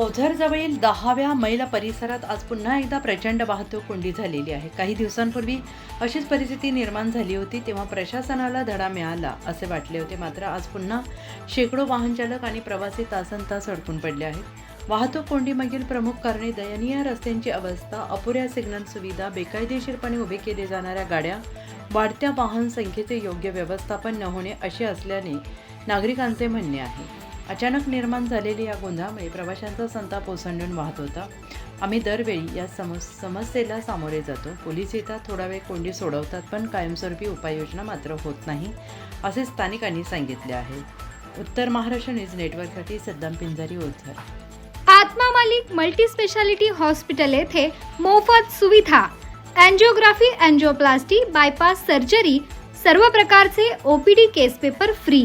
ओझरजवळील दहाव्या मैल परिसरात आज पुन्हा एकदा प्रचंड वाहतूक कोंडी झालेली आहे. काही दिवसांपूर्वी अशीच परिस्थिती निर्माण झाली होती तेव्हा प्रशासनाला धडा मिळाला असे वाटले होते. मात्र आज पुन्हा शेकडो वाहनचालक आणि प्रवासी तासन तास अडकून पडले आहेत. वाहतूक कोंडीमागील प्रमुख कारणे दयनीय रस्त्यांची अवस्था अपुऱ्या सिग्नल सुविधा बेकायदेशीरपणे उभे केले जाणाऱ्या गाड्या वाढत्या वाहन संख्येचे योग्य व्यवस्थापन न होणे असे असल्याने नागरिकांचे म्हणणे आहे. अचानक निर्माण झालेल्या या गोंधळामुळे प्रवाशांचा संताप ओसंडून वाहत होता. आम्ही दरवेळी या समस समस्येला सामोरे जातो. पोलीस येतात थोडा वेळ कोंडी सोडवतात पण कायमस्वरूपी उपाययोजना मात्र होत नाही असे स्थानिकांनी सांगितले आहे. उत्तर महाराष्ट्र न्यूज नेटवर्कसाठी Saddam Pinjari Ozar. Atma Malik multi specialty hospital येथे मोफत सुविधा अँजिओग्राफी अँजिओप्लास्टी बायपास सर्जरी सर्व प्रकारचे OPD case paper free.